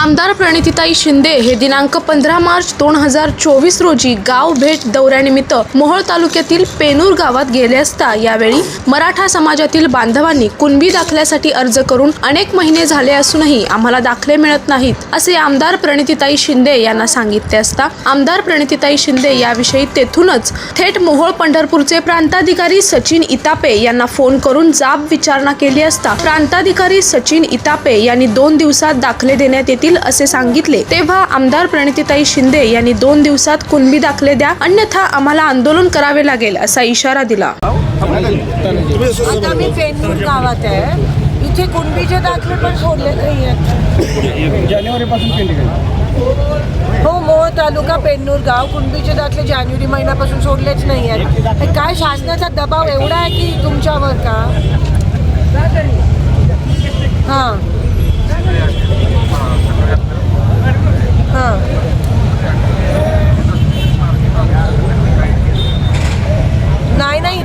आमदार प्रणितीताई शिंदे हे दिनांक पंधरा मार्च दोन हजार चोवीस रोजी गाव भेट दौऱ्यानिमित्त मोहोळ तालुक्यातील पेनूर गावात गेले असता यावेळी मराठा समाजातील बांधवांनी कुणबी दाखल्यासाठी अर्ज करून अनेक महिने झाले असूनही आम्हाला दाखले मिळत नाहीत असे आमदार प्रणितीताई शिंदे यांना सांगितले असता आमदार प्रणितीताई शिंदे याविषयी तेथूनच थेट मोहोळ पंढरपूरचे प्रांताधिकारी सचिन इतापे यांना फोन करून जाब विचारणा केली असता प्रांताधिकारी सचिन इतापे यांनी दोन दिवसात दाखले देण्यात येतील असे सांगितले. तेव्हा आमदार प्रणितीताई शिंदे यांनी दोन दिवसात कुणबी दाखले द्या अन्यथा आम्हाला आंदोलन करावे लागेल असा इशारा दिला. आता मी पेनूर गावात आहे. इथे कुणबीचे दाखले पण सोडले नाही आहेत जानेवारीपासून केली काय हो मोहोळ तालुका पेन्नूर गाव. कुणबीचे दाखले जानेवारी महिन्यापासून सोडलेच नाही आहेत काय शासनाचा दबाव एवढा आहे की तुमच्यावर का? हां.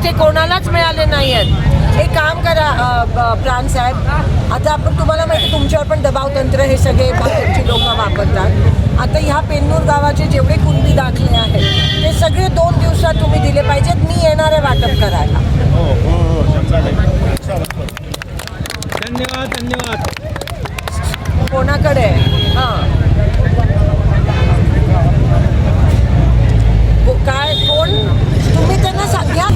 इथे कोणालाच मिळाले नाही आहेत एक काम करा प्राण साहेब. आता आपण तुम्हाला माहिती तुमच्यावर पण दबाव तंत्र हे सगळे भाजपची लोक वापरतात. आता ह्या पेन्नूर गावाचे जेवढे कुणबी दाखले आहेत ते सगळे दोन दिवसात तुम्ही दिले पाहिजेत. मी येणार आहे वाटप करायला. धन्यवाद धन्यवाद. कोणाकडे आहे? हां को- काय कोण तुम्ही त्यांना सांगा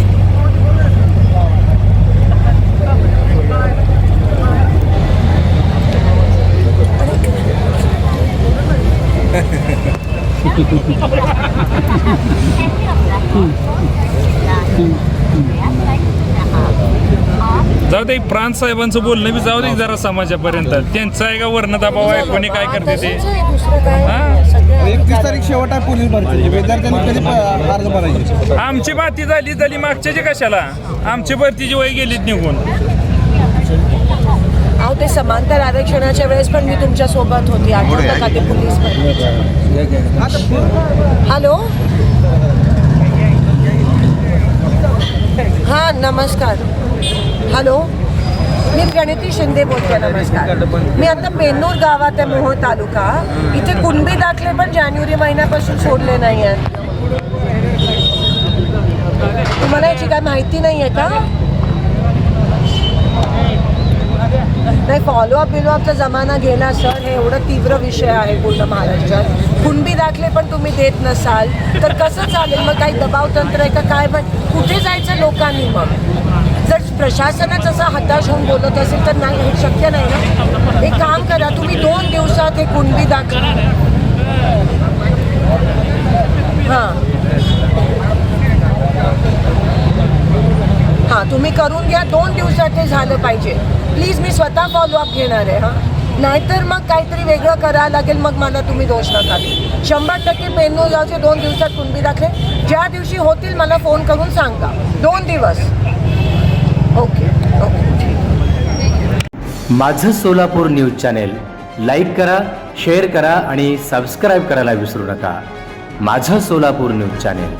जाऊ दे प्रांत साहेबांचं बोलणं बी जाऊ दे जरा समाजापर्यंत. त्यांचं आहे का वर्ण दबाव आहे? कोणी काय करते ते? हां. एकतीस तारीख शेवट आहे पोलीस भरतीची. विद्यार्थ्यांनी कधी प- अर्ज भरायचे? आमची बाती झाली झाली मागच्याची कशाला? आमची भरतीची वय गेलीत निघून. अहो ते समांतर आरक्षणाच्या वेळेस पण मी तुमच्यासोबत होती. आठवतं का ते पोलीस हॅलो? हां नमस्कार. हॅलो? मी प्रणिती शिंदे बोलते नमस्कार. मी आता पेन्नूर गावात आहे मोहोळ तालुका. इथे कुणबी दाखले पण जानेवारी महिन्यापासून सोडले नाही आहेत तुम्हाला याची काय माहिती नाही आहे का? नाही फॉलोअप बिलोअपचा जमाना गेला सर हे एवढं तीव्र विषय आहे पूर्ण महाराष्ट्रात. कुणबी दाखले पण तुम्ही देत नसाल. तर कसं चालेल? मग काही दबाव तंत्र आहे का? काय पण? कुठे जायचं लोकांनी मग? जर प्रशासनच असं हताश होऊन बोलत असेल तर नाही हे शक्य नाही ना? एक काम करा तुम्ही दोन दिवसात हे कुणबी दाखल हां. हां तुम्ही करून घ्या दोन दिवसात हे झालं पाहिजे. प्लीज मी स्वतः फॉलोअप घेणार आहे हां. नाहीतर मग काहीतरी वेगळं करावं लागेल मग मला तुम्ही दोष नका शंभर टक्के मेनू जाऊचे दोन दिवसात कुणबी दाखले ज्या दिवशी होतील मला फोन करून सांगा. दोन दिवस. ओके ओके माझं सोलापूर न्यूज चॅनेल लाईक करा शेअर करा आणि सबस्क्राईब करायला विसरू नका. माझं सोलापूर न्यूज चॅनेल.